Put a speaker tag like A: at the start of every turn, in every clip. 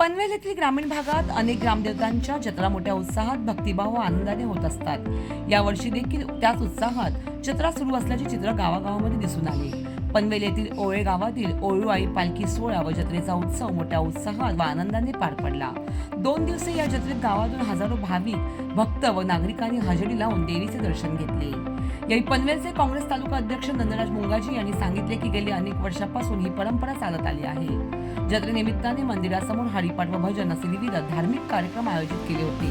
A: पनवेल येथील ग्रामीण भागात अनेक ग्रामदेवतांच्या जत्रा मोठ्या उत्साहात भक्तिभाव व आनंदाने होत असतात. यावर्षी देखील त्याच उत्साहात जत्रा सुरू असल्याचे चित्र गावागावामध्ये दिसून आले. पनवेल येथील ओळे गावातील ओळूआई पालखी सोहळा व जत्रेचा उत्सव मोठ्या उत्साहात व आनंदाने पार पडला. दोन दिवसीय या जत्रेत गावातून हजारो भाविक भक्त व नागरिकांनी हजेरी लावून देवीचे दर्शन घेतले. यावेळी पनवेलचे काँग्रेस तालुका अध्यक्ष नंदराज मुंगाजी यांनी सांगितले की गेली अनेक वर्षापासून ही परंपरा चालत आली आहे. जत्रेनिमित्ताने मंदिरासमोर हरिपाठ व भजन असे विविध धार्मिक कार्यक्रम आयोजित केले होते.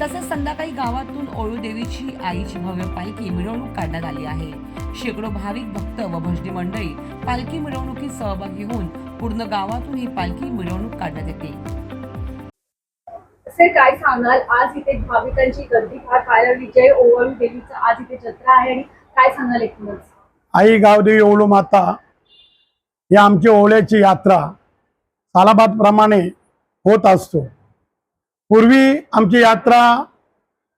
A: तसेच संध्याकाळी गावातून ओळू देवीची आईची भव्य पालखी मिरवणूक काढण्यात आली आहे. शेकडो भाविक भक्त व भजनी मंडळी पालखी मिरवणुकीत सहभागी होऊन पूर्ण गावातून ही पालखी मिरवणूक काढण्यात येते.
B: सर काय सांगाल? आज इथे भाविकांची गर्दी फार पाहायला विजय ओवळू देवीचं आज इथे जत्रा आहे आणि काय सांगाल एकूणच?
C: आई गावदेवी ओळू माता ही आमची ओवळ्याची यात्रा. सालाबादप्रमाणे होत असतो. पूर्वी आमची यात्रा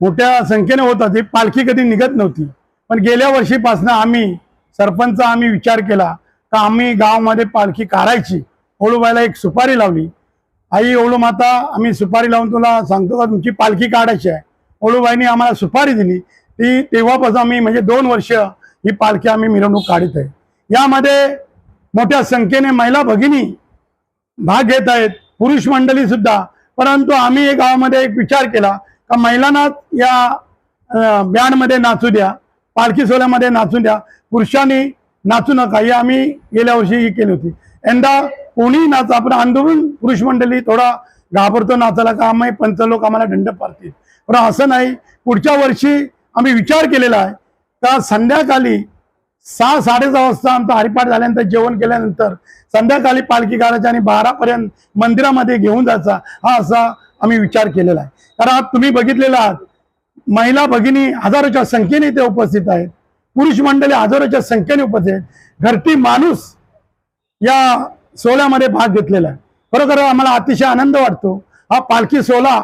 C: मोठ्या संख्येने होत होती. पालखी कधी निघत नव्हती. पण गेल्या वर्षीपासून आम्ही सरपंच आम्ही विचार केला का आम्ही गावामध्ये पालखी काढायची. ओळूबाईला एक सुपारी लावली. आई ओळू माता आम्ही सुपारी लावून तुला सांगतो का तुमची पालखी काढायची आहे? ओळूबाईने आम्हाला सुपारी दिली. ती तेव्हापासून आम्ही म्हणजे दोन वर्ष ही पालखी आम्ही मिरवणूक काढत आहे. यामध्ये मोठ्या संख्येने महिला भगिनी भाग घेत आहेत. पुरुष मंडळी सुद्धा. परंतु आम्ही एक गावामध्ये एक विचार केला का महिलांना या बँडमध्ये नाचू द्या पालखी सोहळ्यामध्ये नाचू द्या. पुरुषांनी नाचू नका ही आम्ही गेल्या वर्षी ही केली होती. यंदा कोणी नाच आपण आंदोलन पुरुष मंडळी थोडा घाबरतो नाचायला का आम्ही पंच लोक आम्हाला दंड पाडतील. पण असं नाही. पुढच्या वर्षी आम्ही विचार केलेला आहे का संध्याकाळी सहा साडेसहा वाजता आमचा हरिपाठ झाल्यानंतर जेवण केल्यानंतर संध्याकाळी पालखी काढायची आणि बारापर्यंत मंदिरामध्ये घेऊन जायचा हा असा आम्ही विचार केलेला आहे. कारण आज तुम्ही बघितलेला आहात महिला भगिनी हजारोच्या संख्येने इथे उपस्थित आहेत. पुरुष मंडळी हजारोच्या संख्येने उपस्थित आहेत. घरटी माणूस या सोहळ्यामध्ये भाग घेतलेला आहे. खरोखर आम्हाला अतिशय आनंद वाटतो. हा पालखी सोहळा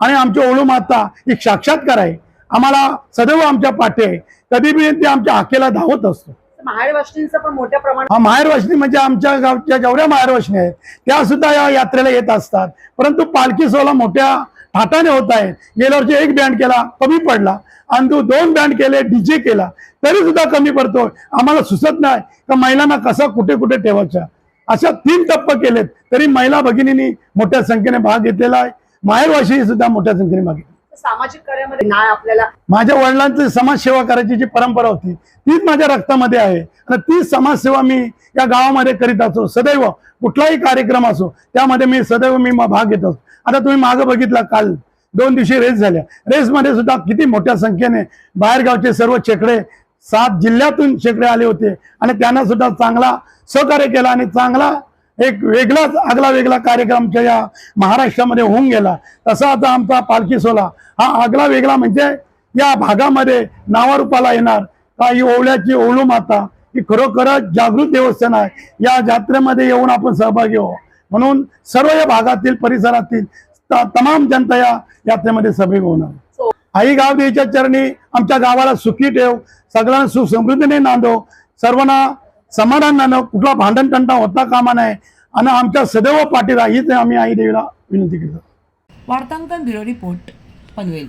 C: आणि आमची ओळू माता ही साक्षात्कार आहे. आम्हाला सदैव आमच्या पाठी आहे कधी बी ते आमच्या हाकेला धावत असतो.
B: महाड वाशिनीचं पण मोठ्या प्रमाणात
C: माहेरवशनी म्हणजे आमच्या गावच्या जेवढ्या माहेरवशनी आहेत त्या सुद्धा या यात्रेला येत असतात. परंतु पालखी सोहळा मोठ्या थाटाने होत आहे. गेल्या वर्षी एक बँड केला कमी पडला. आणि तो दोन बँड केले डीजे केला. तरी सुद्धा कमी पडतो आम्हाला सुचत नाही का महिलांना कसं कुठे कुठे ठेवायचं? अशा तीन टप्पे केलेत. तरी महिला भगिनींनी मोठ्या संख्येने भाग घेतलेला आहे. माहेरवाशी सुद्धा मोठ्या संख्येने भाग घेतला
B: सामाजिक कार्यामध्ये ना आपल्याला
C: माझ्या वडिलांची समाजसेवा करायची जी परंपरा होती तीच माझ्या रक्तामध्ये आहे. आणि तीच समाजसेवा मी या गावामध्ये करीत असो सदैव कुठलाही कार्यक्रम असो त्यामध्ये मी सदैव मी भाग घेत असतो. आता तुम्ही मागं बघितलं काल दोन दिवशी रेस झाल्या. रेसमध्ये सुद्धा किती मोठ्या संख्येने बाहेरगावचे सर्व शेकडे सात जिल्ह्यातून शेकडे आले होते. आणि त्यांना सुद्धा चांगला सहकार्य केला आणि चांगला एक वेगळाच आगला वेगळा कार्यक्रम या महाराष्ट्रामध्ये होऊन गेला. तसा आता आमचा पालखी सोहळा. हा आगला वेगळा म्हणजे या भागामध्ये नावारूपाला येणार. का ही ओवळ्याची ओळू माता ही खरोखरच जागृत देवस्थान आहे. या जात्रेमध्ये येऊन आपण सहभागी हो म्हणून सर्व या भागातील परिसरातील त- तमाम जनता या यात्रेमध्ये सहभागी होणार. आई गाव देवीच्या चरणी आमच्या गावाला सुखी ठेव. सगळ्यांना सुसमृद्धीने नांदो सर्वांना समाधानानं कुठला भांडणतंटा होता कामा नये आणि आमच्या सदैव पाठीला हीच आम्ही आई देवीला विनंती करतो.
A: वार्तांकन ब्युरो रिपोर्ट पनवेल.